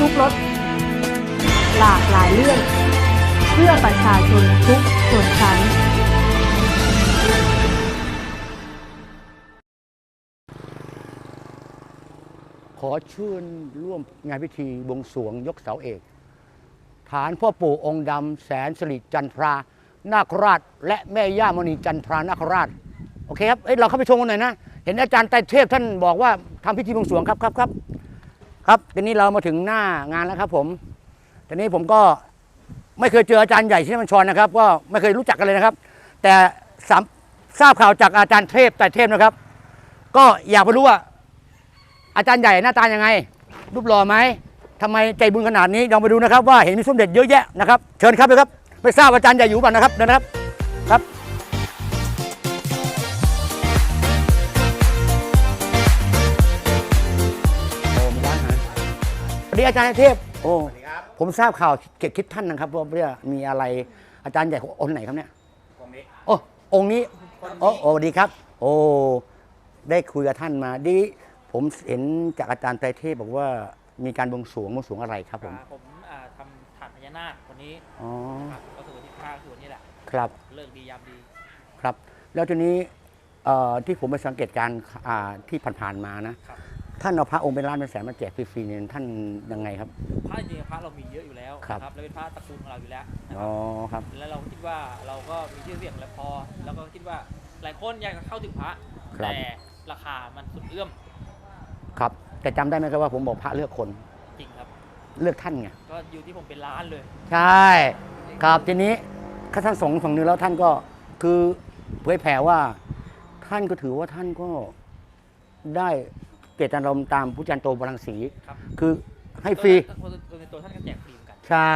ทุกรสหลากหลายเรื่อง เพื่อประชาชนทุกส่วนชั้น ขอเชื่นร่วมงานพิธีบวงสรวงยกเสาเอก ฐานพ่อปู่องค์ดำแสนสิริจันทรา นาคราช และแม่ย่ามณีจันทรานาคราช โอเคครับเอ้ยเราเข้าไปชมกันหน่อยนะ เห็นอาจารย์ไตรเทพท่านบอกว่าทำพิธีบวงสรวงครับครับครับ ครับทีนี้เรามาถึงหน้างานแล้วครับ ผมทีนี้ผมก็ไม่เคยเจออาจารย์ใหญ่ที่มันชรนนะครับ ก็ไม่เคยรู้จักกันเลยนะครับ แต่สามทราบข่าวจากอาจารย์เทพไตรเทพนะครับ ก็อยากไปรู้ว่า อาจารย์ใหญ่หน้าตายังไง รูปหล่อไหมทำไมใจบุญขนาดนี้ลองไปดูนะครับ ว่าเห็นมีสมเด็จเยอะแยะนะครับ เชิญครับเลยครับไปทราบอาจารย์ใหญ่อยู่บ้างนะครับนะครับครับ ดีอาจารย์เทพ โอ้ผมทราบข่าวเกี่ยวกับคลิปท่านนะครับว่าเรื่องมีอะไรอาจารย์ใหญ่องค์ไหนครับเนี่ยโอ้องค์นี้โอ้โอ้สวัสดีครับ โอ้ได้คุยกับท่านมาดี ผมเห็นจากอาจารย์ไตรเทพบอกว่ามีการบวงสรวงบวงสรวงอะไรครับผมอ่าผมอ่าทำฐานพญานาควันนี้อ๋อครับก็คือวันที่ห้าคือวันนี้แหละครับเลิกดียามดีครับ แล้วทีนี้เอ่อที่ผมไปสังเกตการณ์อ่าที่ผ่านๆมานะครับ ท่านเอาพระองค์เป็นล้านเป็นแสนมาแจกฟรีๆเนี่ยท่านยังไงครับ พระจริงๆพระเรามีเยอะอยู่แล้วครับ นะแล้วเป็นพระตระกูลของเราอยู่แล้วนะคอ๋รัอบครับ แล้วเราคิดว่าเราก็มีชื่อเสียงแล้วพอ แล้วก็คิดว่าหลายคนอยากจะเข้าถึงพระ ครับ แต่ราคามันสุดเอื้อมครับแต่จำได้ไหมครับว่าผมบอกพระเลือกคนจริงครับ เลือกท่านไงก็อยู่ที่ผมเป็นล้านเลย ใช่ ครับทีนี้ข้าท่านสงฆ์ฝั่งหนึงแล้วท่านก็คือเผยแผ่ว่า ท่านก็ถือว่าท่านก็ได้เจตนารมณ์ตามพุทธจันโตบรังสีครับ คือให้ฟรีตัวตัวในตัวท่านก็แจกฟรีเหมือนกัน ใช่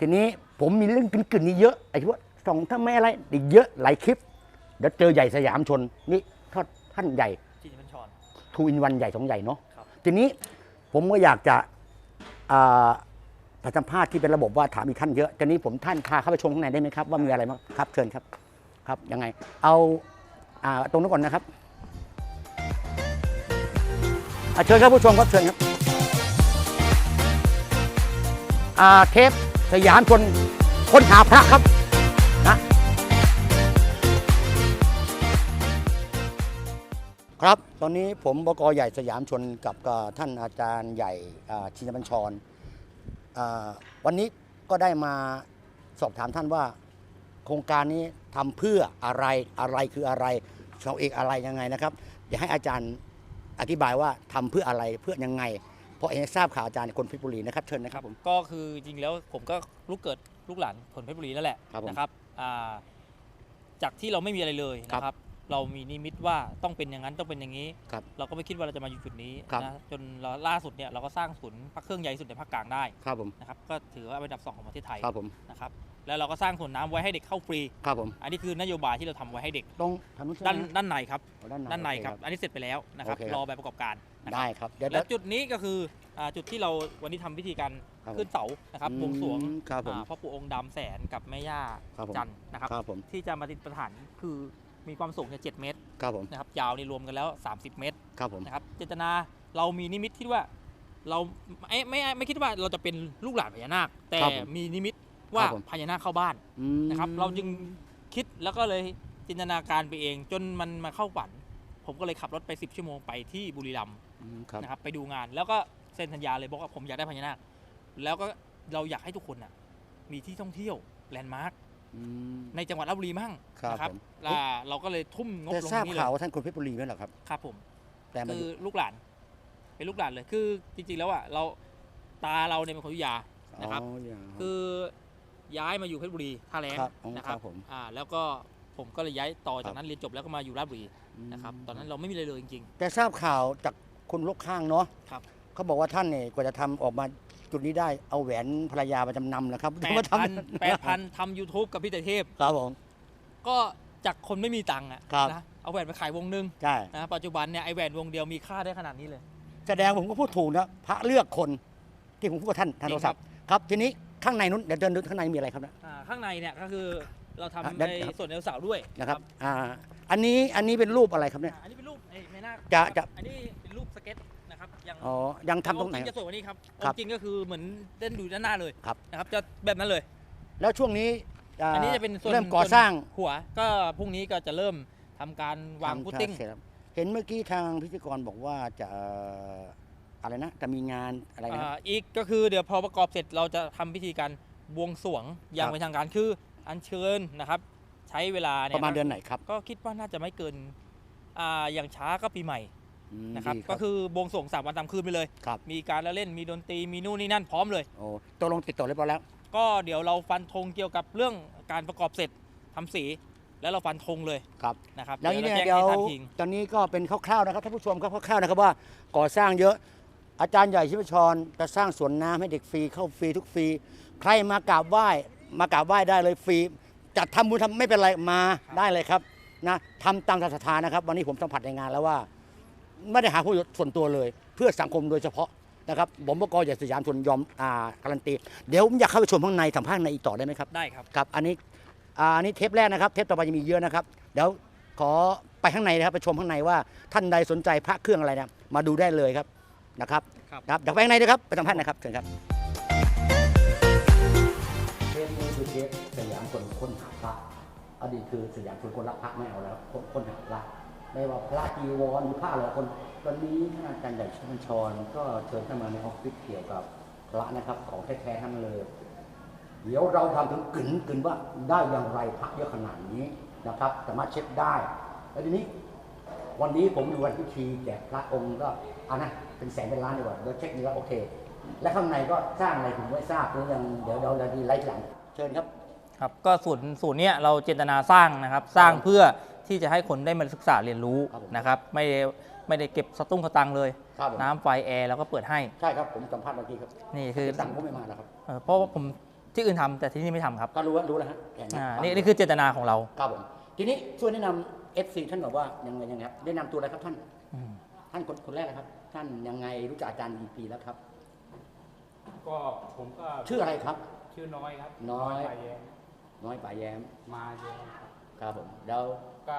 ทีนี้ผมมีเรื่องกึ่นๆนี้เยอะ ไอ้ที่ว่าสองถ้าไม่อะไรอีกเยอะหลายคลิป เดี๋ยวเจอใหญ่สยามชน นี่ทอดท่านใหญ่ที่จะเป็นชอน ทูอินวันใหญ่สองใหญ่เนาะ ครับ ทีนี้ผมก็อยากจะอ่าประสัมภาษณ์ที่เป็นระบบว่าถามอีกท่านเยอะ ทีนี้ผมท่านพาเข้าไปชมข้างในได้ไหมครับว่ามีอะไรบ้างครับเชิญครับ ครับยังไง เอาอ่าตรงนู้นก่อนนะครับ อะเชิญครับผู้ชมครับเชิญครับอ่าเทปสยามชนค้นหาพระครับนะครับ ตอนนี้ผมบกใหญ่สยามชนกับท่านอาจารย์ใหญ่ชินบัญชร วันนี้ก็ได้มาสอบถามท่านว่า โครงการนี้ทำเพื่ออะไรอะไรคืออะไรชาวเอกอะไรยังไงนะครับอยากให้อาจารย์ อธิบายว่าทำเพื่ออะไรเพื่อยังไง เพราะเองทราบข่าวอาจารย์คนเพชรบุรีนะครับเชิญนะครับผม ก็คือจริงแล้วผมก็ลูกเกิดลูกหลานคนเพชรบุรีนั่นแหละครับผมนะครับอ่าจากที่เราไม่มีอะไรเลยครับนะครับ เรามีนิมิตว่าต้องเป็นอย่างนั้นต้องเป็นอย่างนี้ ครับเราก็ไม่คิดว่าเราจะมาอยู่จุดนี้ครับ นะจนเราล่าสุดเนี่ยเราก็สร้างศูนย์พระเครื่องใหญ่ที่สุดในภาคกลางได้ครับผมนะครับก็ถือว่าเป็นอันดับสองของประเทศไทยครับผม นะครับ แล้วเราก็สร้างสวนน้ำไว้ให้เด็กเข้าฟรี ครับผม อันนี้คือนโยบายที่เราทำไว้ให้เด็กตรงทางนู้นใช่ไหมด้านด้านในครับอ๋อด้านในด้านในโอเครับอันนี้เสร็จไปแล้วนะครับโอเคครับ รอใบประกอบการนะคได้รับครับเดี๋ยวและจุดนี้ก็คืออ่าจุดที่เราวันนี้ทำพิธีการครับผมขึ้นเสานะครับบวงสรวงอืมครับผม อ่าพ่อปู่องค์ดำแสนกับแม่ย่าครับผม จันทร์นะครับ ครับผมที่จะมาติดประฐานคือมีความสูงแค่7เมตรครับผมนะครับยาวนี่รวมกันแล้ว 30 เมตร ครับผม นะครับเจตนาเรามีนิมิตที่ว่าเราไม่ไม่ไม่คิดว่าเราจะเป็นลูกหลานพญานาค แต่ครับผม มีนิมิต ว่าครับผม พญานาคเข้าบ้านอืมนะครับ เราจึงคิดแล้วก็เลยจินตนาการไปเอง จนมันมาเข้าฝัน ผมก็เลยขับรถไป 10 ชั่วโมงไปที่บุรีรัมย์อืมครับ นะครับไปดูงาน แล้วก็เซ็นสัญญาเลยบอกว่าผมอยากได้พญานาคแล้วก็เราอยากให้ทุกคนน่ะมีที่ท่องเที่ยวแลนด์มาร์คอืม ในจังหวัดราชบุรีมั่งครับนะครับผม อ่าเราก็เลยทุ่มงบแต่ลงทราบตรงนี้เลข่าวยว่าท่านคนเพชรบุรีไหมเหรอครับ ครับผม แต่มาคืออยู่ลูกหลาน เป็นลูกหลานเลยคือจริงๆแล้วอะเราตาเราเนี่ยเป็นคนอยุธยานะครับ อ๋ออย่าง คือ ย้ายมาอยู่เพชรบุรีท่าแรงครับอ๋อนะคครัรับบผม อ่าแล้วก็ผมก็เลยย้ายต่อครัจากบนั้นเรียนจบแล้วก็มาอยู่ราชบุรีนะครับตอนนั้นเราไม่มีอะไรเลยจริง แต่ทราบข่าวจากคนรอบข้างเนาะครับเขาบอกว่าท่านเนี่ยกว่าจะทำออกมาจุดนี้ได้เอาแหวนภรรยามาจำนำนะครับๆแปมาดทำพันแปดพันทำยูทูบกับพี่แต่เทพครับผม ก็จากคนไม่มีตังค์อะครับ นะเอาแหวนไปขายวงหนึงใช่นะปัจจุบันเนี่ยไอแหวนวงเดียวมีค่าได้ขนาดนี้เลย แสดงผมก็พูดถูกนะพระเลือกคนที่ผมพูดกับท่านท่านจริโทงรศัพท์ครับทีนี้ ข้างในนู้นเดี๋ยวเดินดูข้างในมีอะไรครับนะ อ่าข้างในเนี่ยก็คือเราทำอะในเดี๋ยวส่วนเอลสาวด้วยนะครับอ่าอันนี้อันนี้เป็นรูปอะไรครับเนี่ย อ่าอันนี้เป็นรูปไอ้ไม่น่าจะจะ อันนี้เป็นรูปสเก็ตนะครับยังอ๋อยังทำตรงไหน องค์จริงจะสวยกว่านี้ครับครับองค์จริงก็คือเหมือนเล่นอยู่ด้านหน้าเลยครับ นะครับจะแบบนั้นเลย แล้วช่วงนี้าอันนี้จะเป็นส่วนเริ่มก่อสร้างส่วนหัวก็พรุ่งนี้ก็จะเริ่มทำการวางทำพุตติ้งเสร็จแล้วเห็นเมื่อกี้ทางพิธีกรบอกว่าจะเอ่อ อะไรนะจะมีงานอะไรนะอ่าอีกก็คือเดี๋ยวพอประกอบเสร็จเราจะทำพิธีการบวงสรวงอย่าครับงเป็นทางการคืออัญเชิญนะครับ ใช้เวลาปเนี่ยระมาณเดือนไหนครับ ก็คิดว่าน่าจะไม่เกินอ่าอย่างช้าก็ปีใหม่มนะครับดีก็คือบวงสรวงสามวันตามคืนไปเลยครับมีการละเล่นมีดนตรีมีนู่นนี่นั่นพร้อมเลยโอ้ตกลงติดต่อเรียบร้อยแล้ว ก็เดี๋ยวเราฟันธงเกี่ยวกับเรื่องการประกอบเสร็จทำสีแล้วเราฟันธงเลยครับนะครับแล้วนี้เนี่ยราแจ้งเดี๋ยวให้ท่านทิงตอนนี้ก็เป็นคร่าวๆนะครับท่านผู้ชมครับคร่าวๆนะครับว่าก่อสร้างเยอะ อาจารย์ใหญ่ชิพชรจะสร้างสวนน้ำให้เด็กฟรีเข้าฟรีทุกฟรี ใครมากราบไหว้มากราบไหว้ได้เลยฟรีจัดทำบุญทำไม่เป็นไรมาได้เลยครับนะทำตามศรัทธานะครับ วันนี้ผมสัมผัสในงานแล้วว่า ไม่ได้หาผลประโยชน์ส่วนตัวเลย เพื่อสังคมโดยเฉพาะนะครับผมประกอบใหญ่สยามชนยอมอ่าการันตีเดี๋ยวผมอยากเข้าไปชมข้างในสัมภาษณ์ในอีกต่อได้ไหมครับได้ครับครับ อันนี้อ่าอันนี้เทปแรกนะครับ เทปต่อไปจะมีเยอะนะครับ เดี๋ยวขอไปข้างในนะครับไปชมข้างในว่าท่านใดสนใจพระเครื่องอะไรเนี่ยมาดูได้เลยครับ นะครับครับครับเดี๋ยวไปข้างในนะครับไปสัมภาษณ์นะครับเชิญครับเทปนี้คือเทปสยามคนค้นหาพระอดีตคือสยามคนคนรักพระไม่เอาแล้วคนค้นหาพระไม่ว่าพระจีวรหรือพระอะไรคนตอนนี้ท่านอาจารย์ใหญ่ชิมันชรก็เชิญเข้ามาในออฟฟิศเกี่ยวกับพระนะครับของแท้ๆทั้งนั้นเลย เดี๋ยวเราทำถึงกึ่นกึ่นว่าได้อย่างไรพระเยอะขนาดนี้นะครับสามารถเช็คได้ แล้วทีนี้วันนี้ผมดูวันพิธีแจกพระองค์ก็เอานะ เป็นแสนเป็นล้านดีกว่าเดี๋ยวเช็คดูแล้วโอเค และข้างในก็สร้างอะไรผมไม่ทราบหรือยังเดี๋ยวเราเราดีไลฟ์หลังเชิญครับครับก็ศูนย์ศูนย์เนี้ยเราเจตนาสร้างนะครับ สร้างเพื่อที่จะให้คนได้มาศึกษาเรียนรู้ครับผมนะครับ ไม่ได้ไม่ได้เก็บสตุ้งสตังค์เลยครับผมน้ำไฟแอร์เราก็เปิดให้ใช่ครับผมสัมภาษณ์เมื่อกี้ครับนี่คือสั่งผมไม่มาแล้วครับเอ่อเพราะว่าผมที่อื่นทำแต่ที่นี่ไม่ทำครับ ก็รู้ว่ารู้แล้วฮะแค่อ่านี่นี่คือเจตนาของเราครับผมทีนี้ช่วยแนะนำ FC ท่านบอกว่ายังไงยังไงครับแนะนำตัวอะไรครับท่านอืมท่านคนคนแรกนะครับ ท่านยังไงรู้จักอาจารย์กี่ปีแล้วครับ ก็ผมก็ชื่ออะไรครับ ชื่อน้อยครับน้อย ไปแย้มน้อยป่าแย้มมาแย้มครับครับผมแล้วก็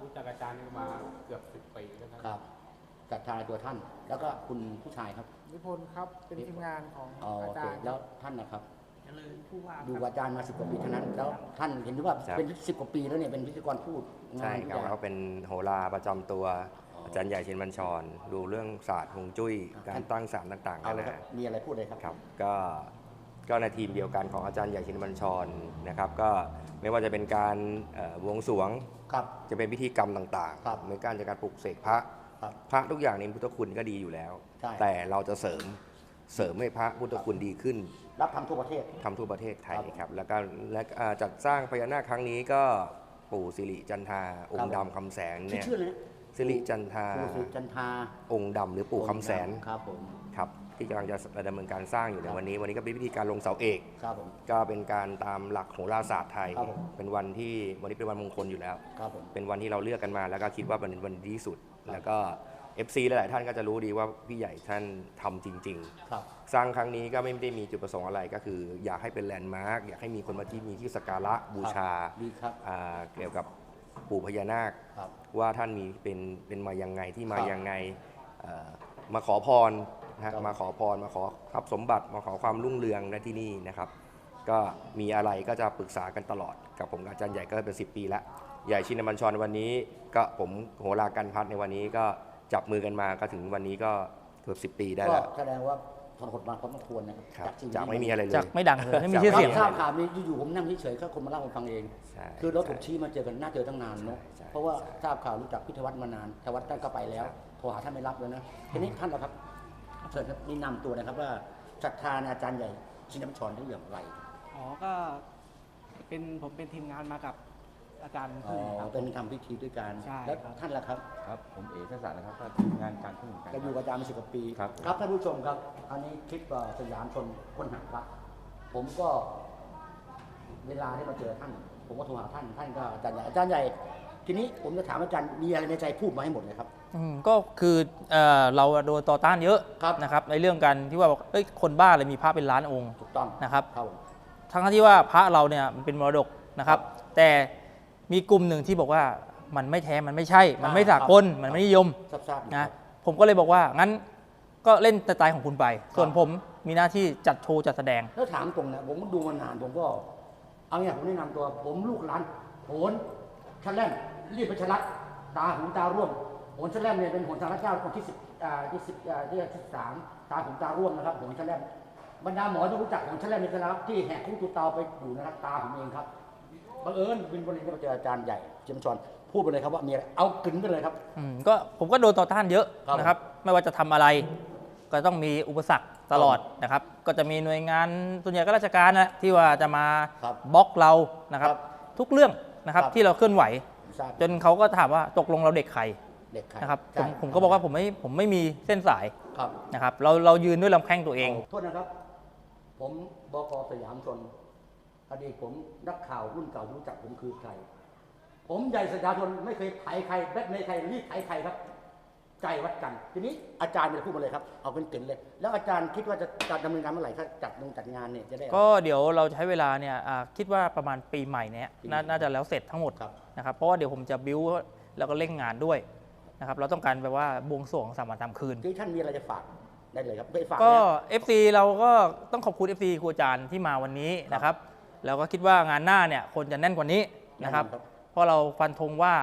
รู้จักอาจารย์นี่มาเกือบสิบปีแล้วครับครับศรัทธาในตัวท่าน แล้วก็คุณผู้ชายครับ นิพนธ์ครับเป็นทีมงานของอ๋ออาโอเคจารย์แล้วท่านนะครับ เจริญผู้ว่าดูอาจารย์มาสิบกว่าปีเท่านั้น แล้วท่านเห็นว่าครับ เป็นสิบกว่าปีแล้วเนี่ยเป็นพิธีกรพูดงาใช่นทุกครับอย่างเขาเป็นโหราประจำตัว อ๋อออาจารย์ใหญ่เชินบัญชร ดูเรื่องศาสตร์ฮวงจุ้ยครับการตั้งศาลต่างๆเอานาเลยคนารับ มีอะไรพูดเลยครับครับ ก็ก็ในทีมเดียวกันของอาจารย์ใหญ่เชินบัญชรนะครับ ก็ไม่ว่าจะเป็นการเอ่อบวงสรวงครับ จะเป็นพิธีกรรมต่างครับๆในการจากการปลุกเสกพระครับพระทุกอย่างในพุทธคุณก็ดีอยู่แล้วใช่แต่เราจะเสริมเสริมให้พระพุทธคุณดีขึ้น รับทำทั่วประเทศทำทั่วประเทศไทยครับครับแล้วก็และอ่าจัดสร้างพญานาคครั้งนี้ก็ปู่สิริจันทราองค์ครับดำคำแสนชื่อเนี่ยชื่อเลยนะ สิริจันทราครูสุจันทราองค์ดำหรือปู่คำแสนครับผม ครับที่กำลังจะดำเนินการสร้างอยู่ในครับ วันนี้ วันนี้ก็เป็นพิธีการลงเสาเอก ครับผม ก็เป็นการตามหลักของราศาสตร์ไทย ครับผม เป็นวันที่วันนี้เป็นวันมงคลอยู่แล้ว ครับผม เป็นวันที่เราเลือกกันมา แล้วก็คิดว่าเป็นวันดีที่สุดครับแล้วก็ FC หลาย ๆ ท่านก็จะรู้ดีว่าพี่ใหญ่ท่านทำจริงๆครับสร้างครั้งนี้ก็ไม่ได้มีจุดประสงค์อะไรก็คือ อยากให้เป็นแลนด์มาร์กอยากให้มีคนมาที่มีที่สักการะบูชา ดีครับ อ่าเกี่ยวกับ ปู่พญานาคครับว่าท่านมีเป็นเป็นมายังไงที่มาครับยังไงเอ่อมาขอพรนะครัฮะบมาขอพรมาขอทรัพย์สมบัติมาขอความรุ่งเรืองในที่นี่นะครับ ก็มีอะไรก็จะปรึกษากันตลอดกับผมกับอาจารย์ใหญ่ก็เป็น 10 ปีแล้วใหญ่ชินบัญชรในวันนี้ ก็ผมโหรากันพัดในวันนี้ก็จับมือกันมาก็ถึงวันนี้ก็เกือบ10 ปีได้ก็แล้ว แสดงว่า ทนหดมาพอสมควรนะครับครับชีวิตจากไม่มีอะไรเลยจากไม่ดังเลยไม่มีชื่อเสียง ทราบข่าวนี้อยู่ๆผมนั่งเฉยๆก็คนมาเล่าให้ฟังเอง ใช่คือเราถูกใช่ ชี้มาเจอกันน่าเจอตั้งนานเนาะใช่เพราะว่าใช่ ทราบข่าวรู้จักพิทวัฒน์มานานทวัฒน์ท่านก็ไปแล้วครับโทรหาท่านไม่รับเลยนะทีนี้ท่านละครับเชิญครับนี่นำตัวนะครับว่าศรัทธาในอาจารย์ใหญ่ชินบัญชรได้อย่างไร อ๋อก็เป็นผมเป็นทีมงานมากับ อาจารย์อ๋อพึ่งครับ เป็นทำพิธีด้วยกันใช่แล้วครับ ท่านละครับครับผมเอกเทศศักดิ์นะครับก็ทีมงานการพึ่งเหมือนกันก็อยู่กับอาจารย์มาสิบกว่าปีครับครับ ท่านผู้ชมครับ อันนี้คลิปเอ่อสยามชนค้นหาพระผมก็เวลาที่มาเจอท่าน ผมก็โทรหาท่านท่านก็อาจารย์ใหญ่อาจารย์ใหญ่ทีนี้ผมจะถามอาจารย์มีอะไรในใจพูดมาให้หมดเลยครับ อืมก็คือเอ่อเราโดนต่อต้านเยอะครับ นะครับในเรื่องการที่ว่าบอกเอ้ยคนบ้าเลยมีพระเป็นล้านองค์ถูกต้องนะครับ ครับผม ทั้งที่ว่าพระเราเนี่ยมันเป็นมรดกนะครับ แต่ มีกลุ่มหนึ่งที่บอกว่ามันไม่แท้มันไม่ใช่ มันไม่สากลมันไม่นิยมทราบทราบอยู่นะครับผมก็เลยบอกว่างั้นก็เล่นสไตล์ของคุณไป ส่วนผมมีหน้าที่จัดโชว์จัดแสดง แล้วถามตรงนะผมก็ดูมานานผมก็ เอาเนี่ยผมแนะนำตัว ผมลูกหลานโหนชันแลมรีบไปชลัดตาหูตาร่วมโหนชันแลมเนี่ยเป็นโหนสารเจ้าองค์ที่สิบอ่าที่สิบอ่าที่สิบสามตาหูตาร่วมนะครับโหนชันแลมบรรดาหมอต้องรู้จักโหนชันแลมในนะครับที่แหกคุกตูเตาไปอยู่นะครับตาผมเองครับ บังเอิญเป็นวันนี้ก็เจออาจารย์ใหญ่เจยมชอนพูดไปเลยครับว่ามีอะไรเอากึนไปเลยครับ อืมก็ผมก็โดนต่อต้านเยอะครับ นะครับ ไม่ว่าจะทำอะไร ก็ต้องมีอุปสรรคตลอดนะครับ ก็จะมีหน่วยงานส่วนใหญ่ก็ราชการนะที่ว่าจะมาครับบล็อกเรานะครับ ครับทุกเรื่องนะครับครับ ที่เราเคลื่อนไหวผมทราบจนเขาก็ถามว่าตกลงเราเด็กใครเด็กใครนะครับผใช่มผมก็บอกว่าผมไม่ผมไม่มีเส้นสายครับนะครับ เราเรายืนด้วยลำแข้งตัวเอง โทษนะครับ ผมบกสยามชน อดีตผมนักข่าวรุ่นเก่ารู้จักผมคือใคร ผมใหญ่สยามชนไม่เคยไถใครแบทเมย์ใครรีดไถใครครับ ใจวัดกัน ทีนี้อาจารย์เป็นพูดมาเลยครับ เอาเป็นเกินเลย แล้วอาจารย์คิดว่าจะจะดำเนินการเมื่อไหร่ถ้าจัดลงจัดงานเนี่ยจะได้ ก็เดี๋ยวเราใช้เวลาเนี่ยอ่าคิดว่าประมาณปีใหม่เนี้ยปีใหม่น่าน่าจะแล้วเสร็จทั้งหมดครับ นะครับ เพราะว่าเดี๋ยวผมจะบิวแล้วก็เร่งงานด้วยนะครับ เราต้องการแบบว่าบวงสรวงสามวันสามคืน ที่ท่านมีอะไรจะฝากได้เลยครับไปฝากก็เนี่ย FC เราก็ต้องขอบคุณ FC ครูอาจารย์ที่มาวันนี้นะครับ แล้วก็คิดว่างานหน้าเนี่ยคนจะแน่นกว่านี้นะครับ แน่นอนครับ เพราะเราฟันธงว่า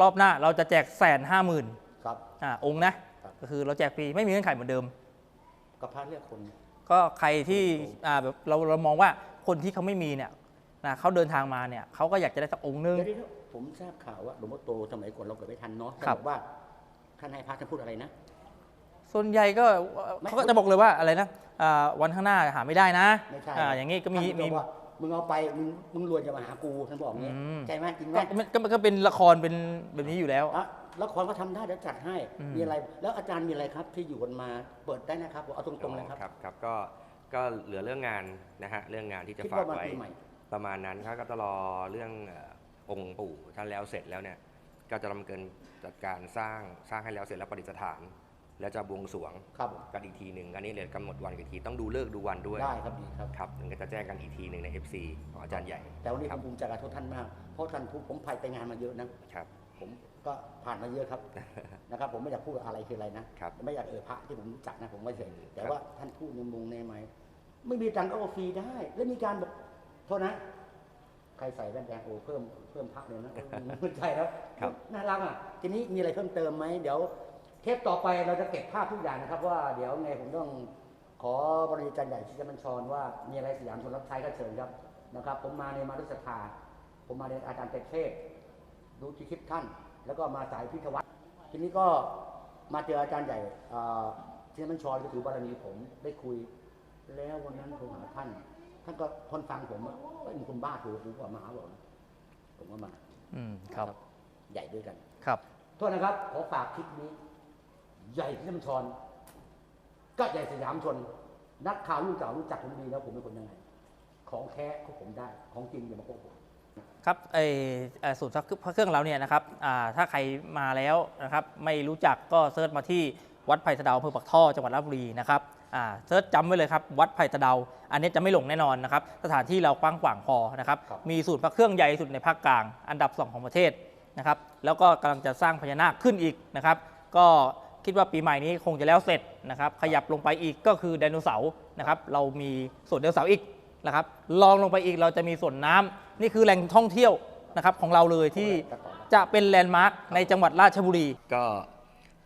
รอบหน้าเราจะแจกแสนห้าหมื่นครับ อ่าองค์นะครับ ก็คือเราแจกฟรีไม่มีเงื่อนไขเหมือนเดิม กับพระเรียกคน ก็ใครที่อ่าแบบเราเรามองว่าคนที่เขาไม่มีเนี่ยนะเขาเดินทางมาเนี่ยเขาก็อยากจะได้สักองค์นึง เดี๋ยวๆผมทราบข่าวว่าหลวงพ่อโตสมัยก่อนเราเกิดไม่ทันเนาะท่านครับบอกว่าท่านให้พระท่านพูดอะไรนะ ส่วนใหญ่ก็ไม่เขาก็จะบอกเลยว่าอะไรนะอ่าวันข้างหน้าหาไม่ได้นะไม่ใช่อ่าอย่างนี้ก็มีท่านมีบอกว่า มึงเอาไปมึงมึงรวยจะมาหากูท่านบอกอย่างนี้อืม ใช่ไหมจริงไหมก็ก็ก็ก็เป็นละครเป็นแบบนี้อยู่แล้ว อะละครก็ทำได้เดี๋ยวจัดให้อืม มีอะไร แล้วอาจารย์มีอะไรครับที่อยู่กันมาเปิดได้นะครับเอาตรงๆเลยครับ ครับครับก็ก็เหลือเรื่องงานนะฮะเรื่องงานที่จะคิดฝากว่ามันไว้ ปีใหม่ ประมาณนั้นครับก็จะรอเรื่องเอ่อองค์ปู่ท่านแล้วเสร็จแล้วเนี่ยก็จะดำเนินจัดการสร้างสร้างให้แล้วเสร็จแล้วประดิษฐาน แล้วจะบวงสรวงครับกันอีกทีหนึ่งอันนี้เหลือกำหนดวันอีกทีต้องดูเลิกษ์ดูวันด้วยได้ครับดีครับครับถึงก็จะแจ้งกันอีกทีหนึ่งใน FC ของอาจารย์ใหญ่ แต่วันนี้คผรับมภูมิใจกับทุกท่านมาก เพราะท่านผู้ผมผ่านไปงานมาเยอะนะครับผมก็ผ่านมาเยอะครับนะครับ ผมไม่อยากพูดอะไรคืออะไรนะครับไม่อยากเอ่ยพระที่ผมรู้จักนะผมไม่เฉยแต่ว่าท่านพูดในมุงในไหมไม่มีตังค์ก็เอาฟรีได้ แล้วมีการบอกโทษนะใครใส่แว่นแดงโอ้เพิ่มเพิ่มพักเลยนะไม่ใช่แล้วครับน่ารักอะทีนี้มีอะไรเพิ่มเติมไหมเดี๋ยวเทปต่อไปเราจะเก็บภาพทุกอย่างนะครับ ว่าเดี๋ยวไงผมต้องขอบริจาคใหญ่ชิจมันชรว่ามีอะไรสยามชนรับใช้ก็เชิญครับนะครับ ผมมาในมารุสภาผมมาในอาจารย์เตเทพดูที่คลิปท่าน แล้วก็มาสายพิทวัฒน์ทีนี้ก็มาเจออาจารย์ใหญ่เอ่อที่มันชรก็ถือบารมีผมได้คุย แล้ววันนั้นผมหาท่าน ท่านก็ทนฟังผมว่าเป็นคนบ้าถือผมก็มาหาบอกนะผมก็มา อืมครับ ใหญ่ด้วยกันครับโทษนะครับขอฝากคลิปนี้ ใหญ่ที่น้ำชรก็ใหญ่สยามชน นักข่าวรุ่นเก่ารู้จักผมดีแล้วผมเป็นคนยังไง ของแท้ก็ผมได้ ของจริงอย่ามาโกหกครับไอเอ่อศูนย์พระเครื่องเราเนี่ยนะครับอ่าถ้าใครมาแล้วนะครับ ไม่รู้จักก็เซิร์ชมาที่วัดไผ่สะเดาอำเภอปักท่อจังหวัดราชบุรีนะครับอ่าเซิร์ชจำไว้เลยครับวัดไผ่สะเดา อันนี้จะไม่หลงแน่นอนนะครับ สถานที่เรากว้างขวางพอนะครับครับมีศูนย์พระเครื่องใหญ่ที่สุดในภาคกลาง อันดับสองของประเทศนะครับ แล้วก็กำลังจะสร้างพญานาคขึ้นอีกนะครับ ก็ คิดว่าปีใหม่นี้คงจะแล้วเสร็จนะครับ ขยับลงไปอีกก็คือไดโนเสาร์นะครับ เรามีสวนไดโนเสาร์อีกนะครับ ลองลงไปอีกเราจะมีสวนน้ำนี่คือแหล่งท่องเที่ยวนะครับของเราเลยที่จะเป็นแลนด์มาร์คในจังหวัดราชบุรีก็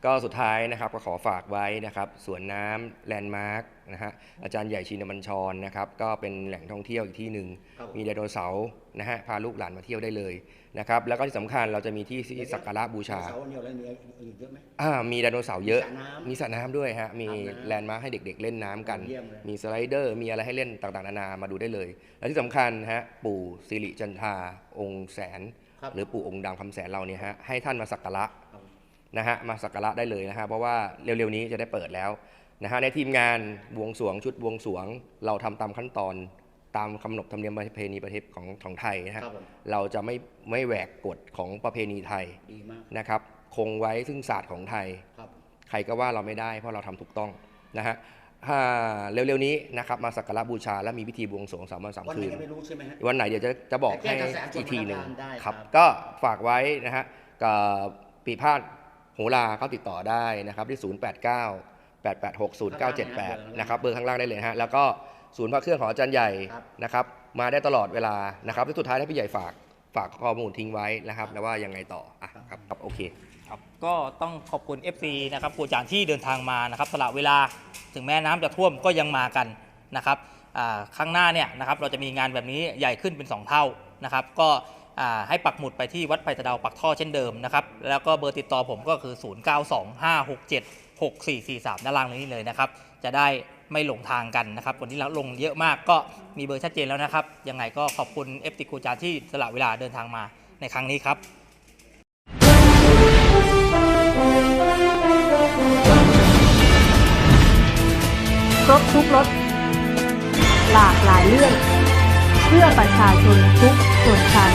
ก็สุดท้ายนะครับก็ขอฝากไว้นะครับสวนน้ำแลนด์มาร์กนะฮะอาจารย์ใหญ่ชินบัญชรนะครับก็เป็นแหล่งท่องเที่ยวอีกที่หนึ่งครับมีไดโนเสาร์นะฮะพาลูกหลานมาเที่ยวได้เลยนะครับแล้วก็ที่สำคัญเราจะมีที่ที่สักการะบูชาเสาเนี่ยแล้วมีอื่นเยอะไหมอ่ามีไดโนเสาร์เยอะมีสระน้ำมีสระน้ำด้วยฮะมีอาบน้ำแลนด์มาร์คให้เด็ก ๆ เล่นน้ำกันเยี่ยมเลยมีสไลเดอร์ มีอะไรให้เล่นต่างๆนานามาดูได้เลย และที่สำคัญฮะปู่สิริจันทราองค์แสนครับหรือปู่องค์ดำคำแสนเราเนี่ยฮะให้ท่านมาสักการะครับ นะฮะมาสักการะได้เลยนะฮะเพราะว่าเร็วๆนี้จะได้เปิดแล้วนะฮะในทีมงานบวงสวงชุดบวงสวง เราทำตามขั้นตอนตามคำนบธรรมเนียมประเพณีประเทศของของไทยนะฮะครับเราจะไม่ไม่แหวกกฎของประเพณีไทยนะครับคงไว้ซึ่งศาสตร์ของไทยคใครก็ว่าเราไม่ได้เพราะเราทำถูกต้องนะฮะถ้าเร็วๆนี้นะครับมาสักการะบูชาและมีพิธีบวงสรวงสามวันสามคืนวันไหนเดี๋ยวจะจะบอกให้อีกทีหนึ่งครับ ก็ฝากไว้นะฮะกับปีพาด โหราเขาติดต่อได้นะครับที่ 0898860978 นะครับเบอร์ข้างล่างได้เลยฮะแล้วก็ศูนย์พระเครื่องของอาจารย์ใหญ่นะครับมาได้ตลอดเวลานะครับและสุดท้ายให้พี่ใหญ่ฝากฝากข้อมูลทิ้งไว้นะครับแล้วว่ายังไงต่ออะครับครับโอเคครับก็ต้องขอบคุณ FC นะครับครูอาจารย์ที่เดินทางมานะครับสละเวลาถึงแม้น้ำจะท่วมก็ยังมากันนะครับอ่างหน้าเนี่ยนะครับเราจะมีงานแบบนี้ใหญ่ขึ้นเป็น 2 เท่านะครับก็ ให้ปักหมุดไปที่วัดไผ่ตะเดาปักท่อเช่นเดิมนะครับ แล้วก็เบอร์ติดต่อผมก็คือ 0925676443 ด้านล่างนี้เลยนะครับ จะได้ไม่หลงทางกันนะครับ วันนี้เราลงเยอะมากก็มีเบอร์ชัดเจนแล้วนะครับ ยังไงก็ขอบคุณ FC ครูอาจาร์ที่สละเวลาเดินทางมาในครั้งนี้ครับครบทุกรสหลากหลายเรื่อง เพื่อประชาชนทุกส่วนชั้น